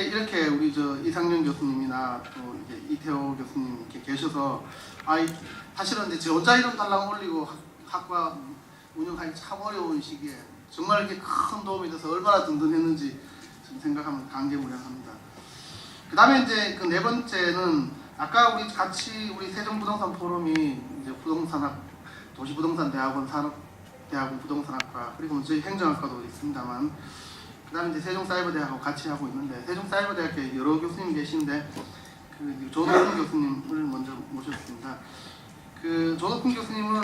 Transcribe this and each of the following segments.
이렇게 우리 저 이상윤 교수님이나 또 이태호 교수님 이렇게 계셔서 아이 사실은 이제 저 혼자 이름 달랑 올리고 학- 학과 운영하기 참 어려운 시기에 정말 이렇게 큰 도움이 돼서 얼마나 든든했는지 지금 생각하면 감개무량합니다. 그 다음에 이제 그 네 번째는 아까 우리 같이 우리 세종부동산 포럼이 이제 부동산학 도시부동산대학원 산업대학원 부동산학과 그리고 저희 행정학과도 있습니다만 그다음에 이제 세종사이버대학하고 같이 하고 있는데 세종사이버대학에 여러 교수님 계신데 그 조덕훈 교수님을 먼저 모셨습니다. 그 조덕훈 교수님은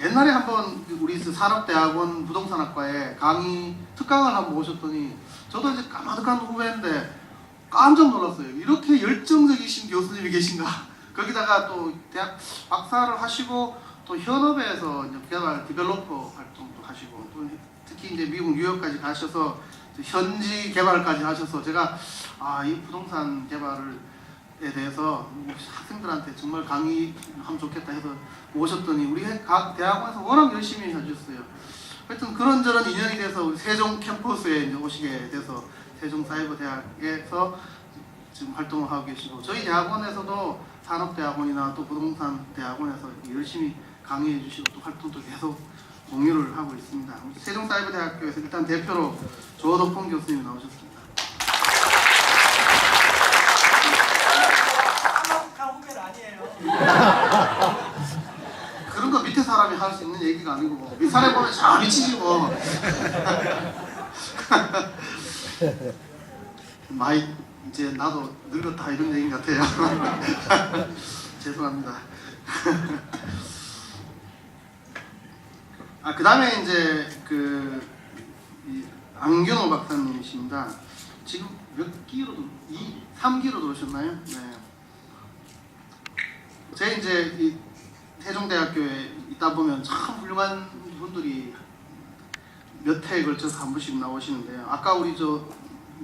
옛날에 한번 그 우리 그 산업대학원 부동산학과에 강의 특강을 한번 오셨더니 저도 이제 까마득한 후배인데 깜짝 놀랐어요. 이렇게 열정적이신 교수님이 계신가? 거기다가 또 대학 박사를 하시고 또 현업에서 개발 디벨로퍼 활동도 하시고 또 특히 이제 미국 뉴욕까지 가셔서 현지 개발까지 하셔서 제가 아 이 부동산 개발에 대해서 학생들한테 정말 강의하면 좋겠다 해서 모셨더니 우리 각 대학원에서 워낙 열심히 해주셨어요. 하여튼 그런저런 인연이 돼서 우리 세종 캠퍼스에 오시게 돼서 세종 사이버 대학에서 지금 활동을 하고 계시고 저희 대학원에서도 산업대학원이나 또 부동산 대학원에서 열심히 강의해 주시고 또 활동도 계속 공유를 하고 있습니다. 세종사이버대학교에서 일단 대표로 조덕봉 교수님 나오셨습니다. 후배는 아니에요. 그런 거 밑에 사람이 할 수 있는 얘기가 아니고 뭐 윗사람이 보면 잘 미치지 뭐. 많이 이제 나도 늙었다 이런 얘기 같아요. 죄송합니다. 아 그 다음에 이제 그 이, 안경호 박사님이십니다. 지금 몇 기로 들- 이 3기로 들어오셨나요? 네. 제 이제 이 세종대학교에 있다 보면 참 훌륭한 분들이 몇 회에 걸쳐서 한 분씩 나오시는데요. 아까 우리 저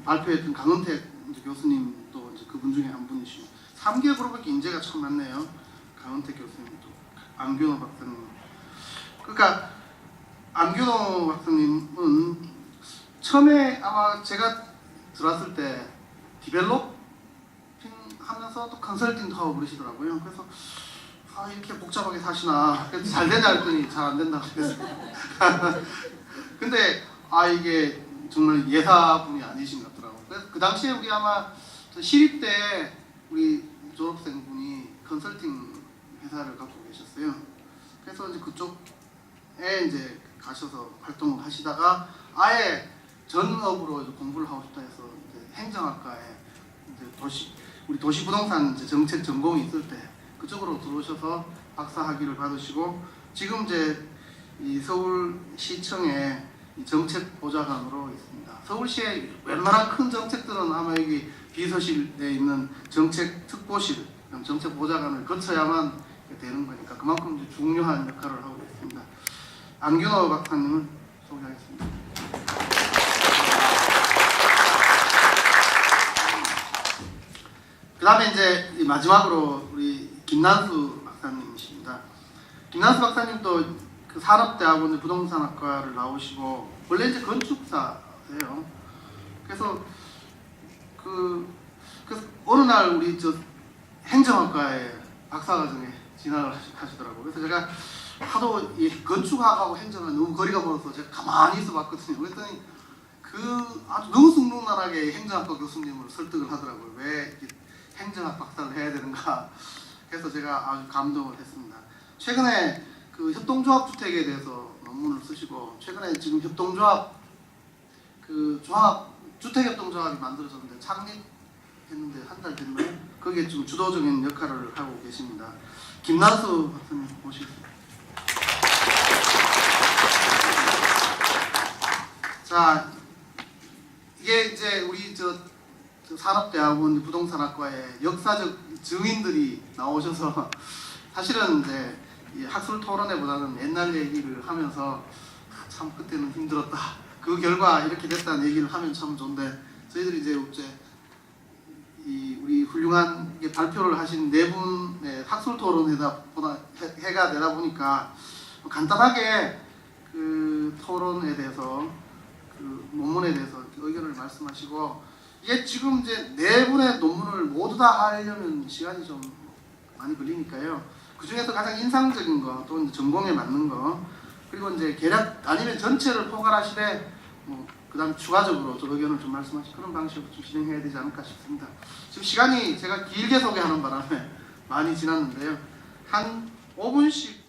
발표했던 강은택 교수님도 이제 그분 중에 한 분이시고 3개 그룹밖에 인재가 참 많네요. 강은택 교수님도 안균호 박사님. 그러니까 안균호 박사님은 처음에 아마 제가 들어왔을 때 디벨롭 하면서 또 컨설팅도 하고 그러시더라고요. 그래서 아 이렇게 복잡하게 사시나 잘 되냐 했더니 잘 안 된다고 그랬어요. 근데 아 이게 정말 예사분이 아니신 것 같더라고요. 그래서 그 당시에 우리 아마 저 시립 때 우리 졸업생분이 컨설팅 회사를 갖고 계셨어요. 그래서 이제 그쪽에 이제 가셔서 활동을 하시다가 아예 전업으로 공부를 하고 싶다 해서 행정학과에 도시 우리 도시부동산 정책 전공이 있을 때 그쪽으로 들어오셔서 박사 학위를 받으시고 지금 이제 이 서울시청에 이 정책 보좌관으로 있습니다. 서울시의 웬만한 큰 정책들은 아마 여기 비서실에 있는 정책 특보실, 정책 보좌관을 거쳐야만 되는 거니까 그만큼 중요한 역할을 하고 있습니다. 안균호 박사님을 소개하겠습니다. 그 다음에 이제 이 마지막으로 우리 김난수 박사님이십니다. 김난수 박사님도 그 산업대학원 부동산학과를 나오시고 원래 이제 건축사예요. 그래서 그 그래서 어느 날 우리 저 행정학과에 박사과정에 진학을 하시- 하시더라고요. 그래서 제가 하도 이 건축학하고 행정은 너무 거리가 멀어서 제가 가만히 있어 봤거든요. 그랬더니 그 아주 너무 숭롱난하게 행정학과 교수님을 설득을 하더라고요. 왜 행정학 박사를 해야 되는가. 그래서 제가 아주 감동을 했습니다. 최근에 그 협동조합 주택에 대해서 논문을 쓰시고 최근에 지금 협동조합 그 조합 주택협동조합이 만들어졌는데 창립했는데 한 달 됐나요? 거기에 좀 주도적인 역할을 하고 계십니다. 김난수 박사님 모시겠습니다. 자 이게 이제 우리 저, 저 산업대학원 부동산학과의 역사적 증인들이 나오셔서 사실은 이제 이 학술 토론회보다는 옛날 얘기를 하면서 아, 참 그때는 힘들었다. 그 결과 이렇게 됐다는 얘기를 하면 참 좋은데 저희들이 이제 이제 이 우리 훌륭한 발표를 하신 네 분의 학술 토론회다 보다 해- 해가 되다 보니까 간단하게 그 토론에 대해서 그 논문에 대해서 의견을 말씀하시고 이게 지금 이제 네 분의 논문을 모두 다 하려면 시간이 좀 많이 걸리니까요. 그 중에서 가장 인상적인 거, 또 이제 전공에 맞는 거, 그리고 이제 계략 아니면 전체를 포괄하시되 뭐 그다음 추가적으로 좀 의견을 좀 말씀하시 그런 방식으로 좀 진행해야 되지 않을까 싶습니다. 지금 시간이 제가 길게 소개하는 바람에 많이 지났는데요. 한 5분씩